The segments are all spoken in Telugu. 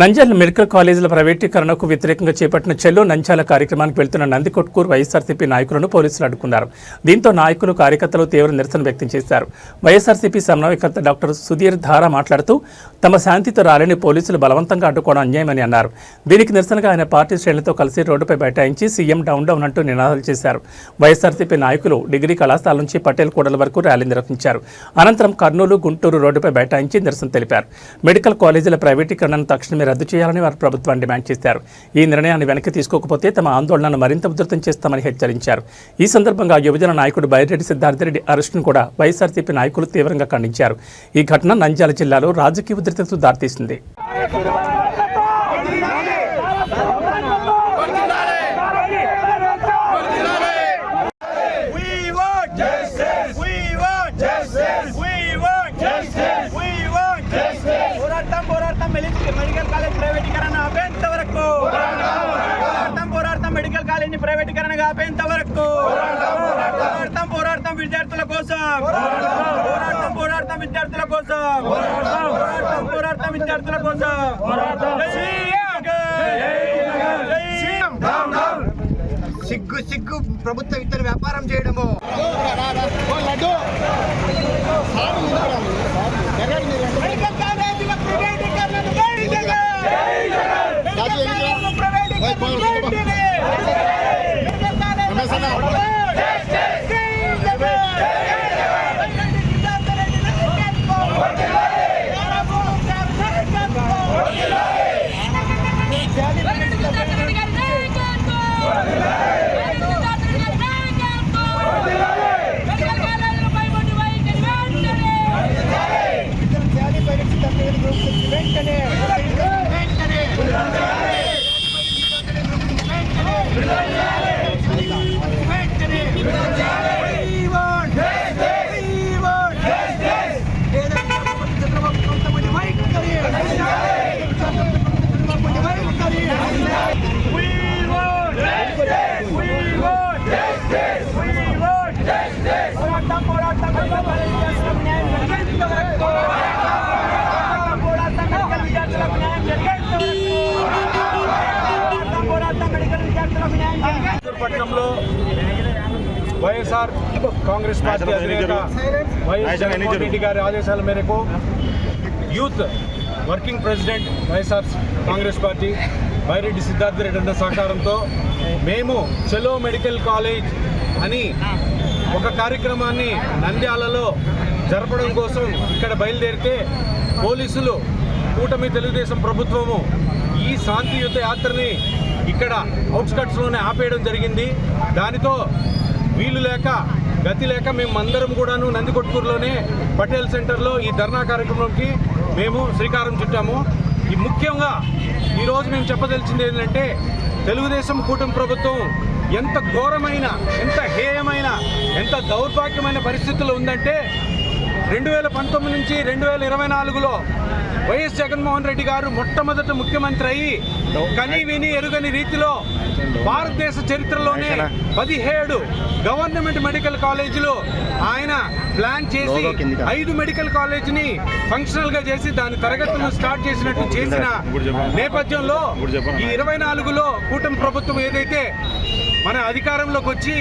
నంద్యాల మెడికల్ కాలేజీల ప్రైవేటీకరణకు వ్యతిరేకంగా చేపట్టిన చెల్లో నంద్యాల కార్యక్రమానికి వెళ్తున్న నందికొట్కూరు వైఎస్ఆర్సీపీ నాయకులను పోలీసులు అడ్డుకున్నారు. దీంతో నాయకులు కార్యకర్తలు తీవ్ర నిరసన వ్యక్తం చేశారు. వైఎస్ఆర్సీపీ సమన్వయకర్త డాక్టర్ సుధీర్ ధారా మాట్లాడుతూ తమ శాంతితో రాలేని పోలీసులు బలవంతంగా అడ్డుకోవడం అన్యాయమని అన్నారు. దీనికి నిరసనగా ఆయన పార్టీ శ్రేణులతో కలిసి రోడ్డుపై బైఠాయించి సీఎం డౌన్ డౌన్ అంటూ నినాదాలు చేశారు. వైఎస్ఆర్సీపీ నాయకులు డిగ్రీ కళాశాల నుంచి పటేల్ కూడల వరకు ర్యాలీ నిర్వహించారు. అనంతరం కర్నూలు గుంటూరు రోడ్డుపై బైఠాయించి నిరసన తెలిపారు. మెడికల్ కాలేజీల ప్రైవేటీకరణను తక్షణమే రద్దు చేయాలని వారు ప్రభుత్వాన్ని డిమాండ్ చేశారు. ఈ నిర్ణయాన్ని వెనక్కి తీసుకోకపోతే తమ ఆందోళనను మరింత ఉధృతం చేస్తామని హెచ్చరించారు. ఈ సందర్భంగా యువజన నాయకుడు బైరెడ్డి సిద్ధార్థరెడ్డి అరెస్టును కూడా వైఎస్ఆర్సీపీ నాయకులు తీవ్రంగా ఖండించారు. ఈ ఘటన నంద్యాల జిల్లాలో రాజకీయ ఉధృతకు దారితీసింది We want justice. We want justice. We want justice. We want justice. పోరాటం పోరాటం మెలి- మెడికల్ కాలేజ్ ప్రైవేటీకరణ ఆపేంత వరకు పోరాటం పోరాటం మెడికల్ కాలేజ్ ప్రైవేటీకరణ ఆపేంత వరకు? పోరాటం పోరాటం విద్యార్థుల కోసం. పోరాటం పోరాటం విద్యార్థుల కోసం. పోరాటం పోరాటం విద్యార్థుల కోసం. సిగ్గు సిగ్గు ప్రభుత్వం ఇతర వ్యాపారం చేయడము. Oh, వైఎస్ఆర్ కాంగ్రెస్ పార్టీ అధినేత వైఎస్ రెడ్డి గారి ఆదేశాల మేరకు youth working president YSR Congress Party Byreddy Siddhartha Reddy అన్న సహకారంతో మేము చెలో మెడికల్ కాలేజ్ అని ఒక కార్యక్రమాన్ని నంద్యాలలో జరపడం కోసం ఇక్కడ బయలుదేరితే పోలీసులు కూటమి తెలుగుదేశం ప్రభుత్వము ఈ శాంతియుత యాత్రని ఇక్కడ అవుట్స్కట్స్లోనే ఆపేయడం జరిగింది. దానితో వీలు లేక గతి లేక మేము అందరం కూడాను నందికొట్కూరులోనే పటేల్ సెంటర్లో ఈ ధర్నా కార్యక్రమంకి మేము శ్రీకారం చుట్టాము. ఈ ముఖ్యంగా ఈరోజు మేము చెప్పదలిచింది ఏంటంటే తెలుగుదేశం కూటమి ప్రభుత్వం ఎంత ఘోరమైన ఎంత హేయమైన ఎంత దౌర్భాగ్యమైన పరిస్థితుల్లో ఉందంటే రెండు వేల పంతొమ్మిది నుంచి రెండు వేల ఇరవై నాలుగులో వైఎస్ జగన్మోహన్ రెడ్డి గారు మొట్టమొదటి ముఖ్యమంత్రి అయ్యి కని విని ఎరుగని రీతిలో భారతదేశ చరిత్రలోనే పదిహేడు గవర్నమెంట్ మెడికల్ కాలేజీలు ఆయన ప్లాన్ చేసి ఐదు మెడికల్ కాలేజీని ఫంక్షనల్గా చేసి దాని తరగతులను స్టార్ట్ చేసినట్టు చేసిన నేపథ్యంలో ఈ ఇరవై నాలుగులో కూటమి ప్రభుత్వం ఏదైతే మన అధికారంలోకి వచ్చి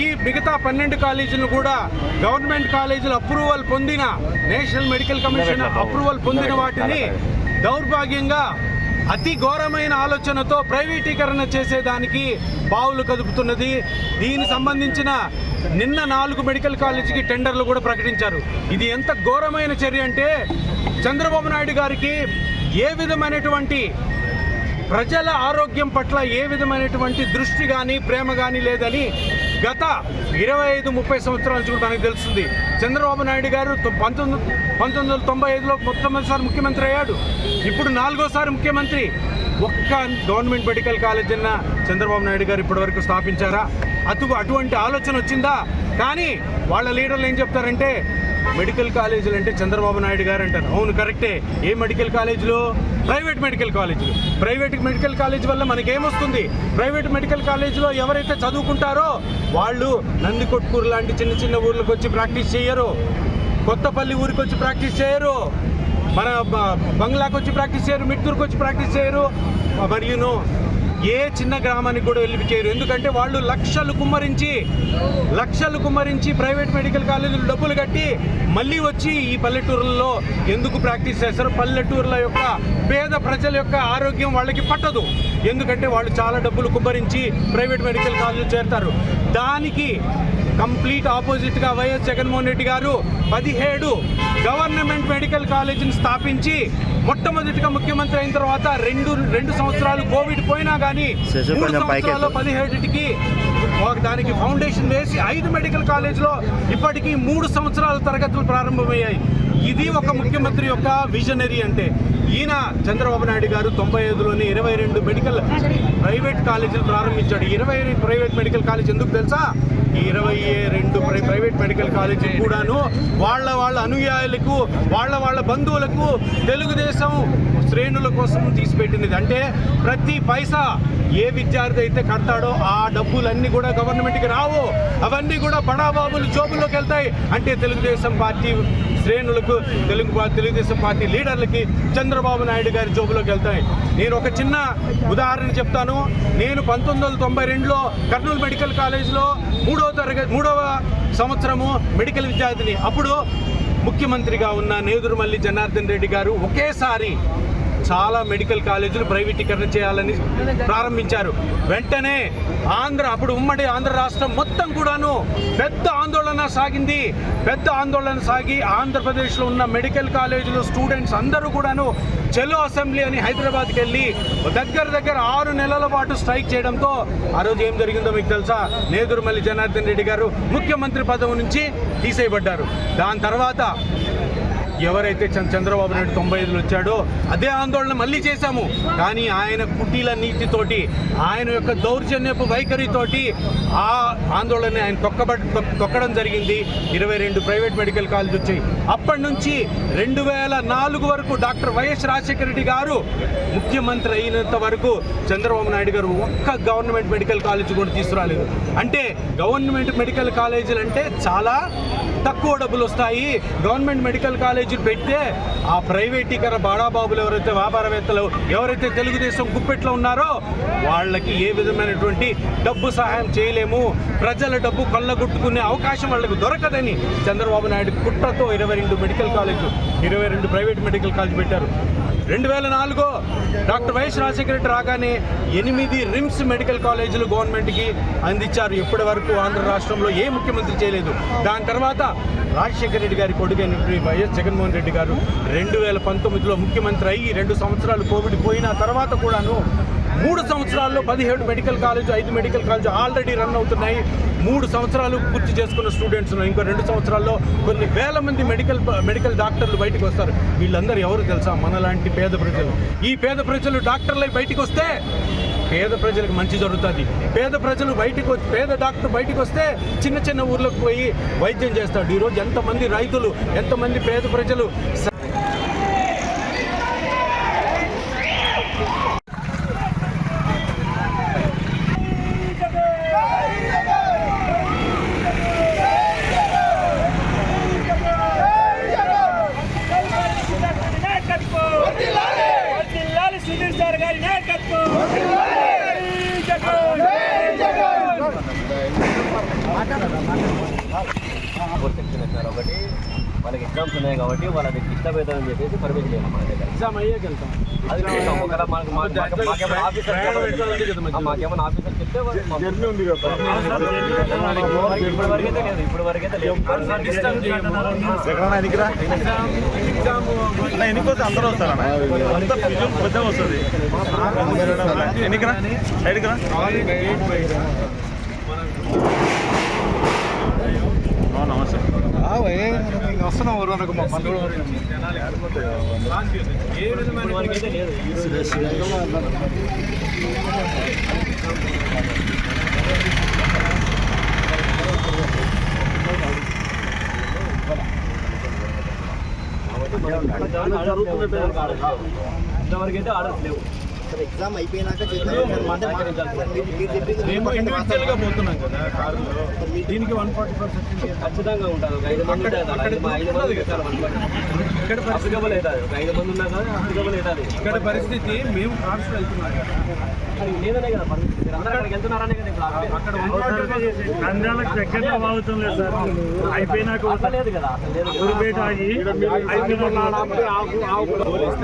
ఈ మిగతా పన్నెండు కాలేజీలు కూడా గవర్నమెంట్ కాలేజీలు అప్రూవల్ పొందిన నేషనల్ మెడికల్ కమిషన్ అప్రూవల్ పొందిన వాటిని దౌర్భాగ్యంగా అతి ఘోరమైన ఆలోచనతో ప్రైవేటీకరణ చేసేదానికి పావులు కదుపుతున్నది. దీనికి సంబంధించిన నిన్న నాలుగు మెడికల్ కాలేజీకి టెండర్లు కూడా ప్రకటించారు. ఇది ఎంత ఘోరమైన చర్య అంటే చంద్రబాబు నాయుడు గారికి ఏ విధమైనటువంటి ప్రజల ఆరోగ్యం పట్ల ఏ విధమైనటువంటి దృష్టి కానీ ప్రేమ కానీ లేదని గత ఇరవై ఐదు ముప్పై సంవత్సరాల నుంచి కూడా మనకు తెలుస్తుంది. చంద్రబాబు నాయుడు గారు పంతొమ్మిది పంతొమ్మిది వందల తొంభై ఐదులో మొట్టమొదటిసారి ముఖ్యమంత్రి అయ్యాడు. ఇప్పుడు నాలుగోసారి ముఖ్యమంత్రి. ఒక్క గవర్నమెంట్ మెడికల్ కాలేజ్ అన్న చంద్రబాబు నాయుడు గారు ఇప్పటివరకు స్థాపించారా? అటు అటువంటి ఆలోచన వచ్చిందా? కానీ వాళ్ళ లీడర్లు ఏం చెప్తారంటే మెడికల్ కాలేజీలు అంటే చంద్రబాబు నాయుడు గారు అంటారు. అవును కరెక్టే. ఏ మెడికల్ కాలేజీలో? ప్రైవేట్ మెడికల్ కాలేజీలు. ప్రైవేట్ మెడికల్ కాలేజ్ వల్ల మనకేమొస్తుంది? ప్రైవేట్ మెడికల్ కాలేజీలో ఎవరైతే చదువుకుంటారో వాళ్ళు నందికొట్కూరు లాంటి చిన్న చిన్న ఊర్లకు వచ్చి ప్రాక్టీస్ చేయరు కొత్తపల్లి ఊరికి వచ్చి ప్రాక్టీస్ చేయరు మన బ- బంగ్లాకి వచ్చి ప్రాక్టీస్ చేయరు మిట్టూరుకు వచ్చి ప్రాక్టీస్ చేయరు మరియును ఏ చిన్న గ్రామానికి కూడా వెళ్ళి చేయరు ఎందుకంటే వాళ్ళు లక్షలు కుమ్మరించి లక్షలు కుమ్మరించి ప్రైవేట్ మెడికల్ కాలేజీలు డబ్బులు కట్టి మళ్ళీ వచ్చి ఈ పల్లెటూరుల్లో ఎందుకు ప్రాక్టీస్ చేస్తారు? పల్లెటూరుల యొక్క పేద ప్రజల యొక్క ఆరోగ్యం వాళ్ళకి పట్టదు. ఎందుకంటే వాళ్ళు చాలా డబ్బులు కుమ్మరించి ప్రైవేట్ మెడికల్ కాలేజీలు చేరుతారు. దానికి కంప్లీట్ ఆపోజిట్గా వైఎస్ జగన్మోహన్ రెడ్డి గారు పదిహేడు గవర్నమెంట్ మెడికల్ కాలేజీని స్థాపించి మొట్టమొదటిగా ముఖ్యమంత్రి అయిన తర్వాత రెండు రెండు సంవత్సరాలు కోవిడ్ పోయినా కానీ మూడు సంవత్సరాల్లో పదిహేడుకి ఒక దానికి ఫౌండేషన్ వేసి ఐదు మెడికల్ కాలేజ్లో ఇప్పటికీ మూడు సంవత్సరాల తరగతులు ప్రారంభమయ్యాయి. ఇది ఒక ముఖ్యమంత్రి యొక్క విజనరీ అంటే. ఈయన చంద్రబాబు నాయుడు గారు తొంభై ఐదులోనే ఇరవై రెండు మెడికల్ ప్రైవేట్ కాలేజీలు ప్రారంభించాడు. ఇరవై ప్రైవేట్ మెడికల్ కాలేజ్ ఎందుకు తెలుసా? ఇరవై రెండు ప్రైవేట్ మెడికల్ కాలేజీ కూడాను వాళ్ళ వాళ్ళ అనుయాయులకు వాళ్ళ వాళ్ళ బంధువులకు తెలుగుదేశం శ్రేణుల కోసం తీసిపెట్టినది. అంటే ప్రతి పైసా ఏ విద్యార్థి అయితే కడతాడో ఆ డబ్బులన్నీ కూడా గవర్నమెంట్కి రావు. అవన్నీ కూడా బడాబాబులు జోబుల్లోకి వెళ్తాయి. అంటే తెలుగుదేశం పార్టీ శ్రేణులకు తెలుగు తెలుగుదేశం పార్టీ లీడర్లకి చంద్రబాబు నాయుడు గారి జోబులోకి వెళ్తాయి. నేను ఒక చిన్న ఉదాహరణ చెప్తాను. నేను పంతొమ్మిది వందల తొంభై రెండులో కర్నూలు మెడికల్ కాలేజ్లో మూడవ తరగతి మూడవ సంవత్సరము మెడికల్ విద్యార్థిని. అప్పుడు ముఖ్యమంత్రిగా ఉన్న నేదురుమల్లి జనార్దన్ రెడ్డి గారు ఒకేసారి చాలా మెడికల్ కాలేజీలు ప్రైవేటీకరణ చేయాలని ప్రారంభించారు. వెంటనే ఆంధ్ర అప్పుడు ఉమ్మడి ఆంధ్ర రాష్ట్రం మొత్తం కూడాను పెద్ద ఆందోళన సాగింది. పెద్ద ఆందోళన సాగి ఆంధ్రప్రదేశ్లో ఉన్న మెడికల్ కాలేజీలు స్టూడెంట్స్ అందరూ కూడాను చెలో అసెంబ్లీ అని హైదరాబాద్కి వెళ్ళి దగ్గర దగ్గర ఆరు నెలల పాటు స్ట్రైక్ చేయడంతో ఆ రోజు ఏం జరిగిందో మీకు తెలుసా? నేదురుమల్లి జనార్దన్ రెడ్డి గారు ముఖ్యమంత్రి పదవి నుంచి తీసేయబడ్డారు. దాని తర్వాత ఎవరైతే చంద్రబాబు నాయుడు తొంభై ఐదులో వచ్చాడో అదే ఆందోళన మళ్ళీ చేశాము. కానీ ఆయన కుటీల నీతితోటి ఆయన యొక్క దౌర్జన్యపు వైఖరితోటి ఆ ఆందోళన ఆయన తొక్కబడి తొక్కడం జరిగింది. ఇరవై రెండు ప్రైవేట్ మెడికల్ కాలేజ్ వచ్చాయి. అప్పటి నుంచి రెండు వేల నాలుగు వరకు డాక్టర్ వైఎస్ రాజశేఖర రెడ్డి గారు ముఖ్యమంత్రి అయినంత వరకు చంద్రబాబు నాయుడు గారు ఒక్క గవర్నమెంట్ మెడికల్ కాలేజ్ కూడా తీసుకురాలేదు. అంటే గవర్నమెంట్ మెడికల్ కాలేజీలు అంటే చాలా తక్కువ డబ్బులు వస్తాయి. గవర్నమెంట్ మెడికల్ కాలేజీ పెడితే ఆ ప్రైవేటీకర బాడాబాబులు ఎవరైతే వ్యాపారవేత్తలు ఎవరైతే తెలుగుదేశం గుప్పెట్లో ఉన్నారో వాళ్ళకి ఏ విధమైనటువంటి డబ్బు సహాయం చేయలేము. ప్రజల డబ్బు కళ్ళగొట్టుకునే అవకాశం వాళ్ళకి దొరకదని చంద్రబాబు నాయుడు కుట్రతో ఇరవై రెండు మెడికల్ కాలేజ్ ఇరవై రెండు ప్రైవేట్ మెడికల్ కాలేజ్ పెట్టారు. రెండు వేల నాలుగో డాక్టర్ వైఎస్ రాజశేఖర రెడ్డి రాగానే ఎనిమిది రిమ్స్ మెడికల్ కాలేజీలు గవర్నమెంట్కి అందించారు. ఇప్పటి వరకు ఆంధ్ర రాష్ట్రంలో ఏ ముఖ్యమంత్రి చేయలేదు. దాని తర్వాత రాజశేఖర రెడ్డి గారి కొడుకైనటువంటి వైఎస్ జగన్మోహన్ రెడ్డి గారు రెండు వేల పంతొమ్మిదిలో ముఖ్యమంత్రి అయ్యి రెండు సంవత్సరాలు కోవిడ్ పోయిన తర్వాత కూడాను మూడు సంవత్సరాల్లో పదిహేడు మెడికల్ కాలేజ్ ఐదు మెడికల్ కాలేజ్ ఆల్రెడీ రన్ అవుతున్నాయి. మూడు సంవత్సరాలు పూర్తి చేసుకున్న స్టూడెంట్స్ ఉన్నారు. ఇంకో రెండు సంవత్సరాల్లో కొన్ని వేల మంది మెడికల్ మెడికల్ డాక్టర్లు బయటకు వస్తారు. వీళ్ళందరూ ఎవరు తెలుసా? మనలాంటి పేద ప్రజలు. ఈ పేద ప్రజలు డాక్టర్లై బయటకు వస్తే పేద ప్రజలకు మంచి జరుగుతుంది. పేద ప్రజలు బయటికి పేద డాక్టర్ బయటకు వస్తే చిన్న చిన్న ఊర్లకు పోయి వైద్యం చేస్తాడు. ఈరోజు ఎంతమంది రైతులు ఎంతమంది పేద ప్రజలు వర్ధిల్లాలి సుధీర్ సార్ గారి నాయకత్వం చెప్తున్నారు ఒకటి వాళ్ళకి ఎగ్జామ్స్ ఉన్నాయి కాబట్టి వాళ్ళకి డిస్టర్బ్ అవుతుందని చెప్పేసి పర్మిషన్ లేదు మన దగ్గర ఎగ్జామ్ అయ్యాక వెళ్తాం అది. ఒకవేళ మనకు మాకేమైనా ఆఫీసర్ ఆ, మాకేమైనా ఆఫీసర్ చెప్తే పంపిస్తారు. ఇప్పుడు వరకైతే లేదు ఇప్పుడు వరకైతే లేదు ఎన్నికోతే అందరూ వస్తారా అంతా ఫిజుల్ పెద్ద వస్తుంది ఎన్నికరా సైడ్కి రా ఆ, నమస్తే. వస్తున్నాం వరకైతే లేదు ఇంతవరకు అయితే ఆర్డర్స్ లేవు సార్ ఎగ్జామ్ అయిపోయినాక చేద్దాం అంటే మా- మీరు మీరు చెప్పింది మేము 100% ఇండివిజువల్గా వాస్తవం. పోతున్నాం కదా కారులో. దీనికి వన్ ఫార్టీ పర్సెంట్ ఖచ్చితంగా ఉంటుంది ఒక ఐదు మంది అక్కడ- ఉంటారు. ఐదు అక్కడ ఐదు మంది ఉన్నది ఉంటారు ఇక్కడ పరిస్థితి అప్లికబుల్ అవుతుంది ఒక ఐదు మంది ఉన్నా కదా అప్లికబుల్ అవుతుంది ఇక్కడ పరిస్థితి మేము కార్స్ వెళ్తున్నాం కదా. అది లేదనే కదా పరిస్థితి. మీరు అందరూ అక్కడికి వెళ్తున్నారనే కదా ఇప్పుడు ఆపేది. అక్కడ వన్ ఫార్టీ నంద్యాలకు దగ్గరలో వాగుతుంది లేదు సార్. అయిపోయినాక లేదు కదా ఆగి అయిపోయిన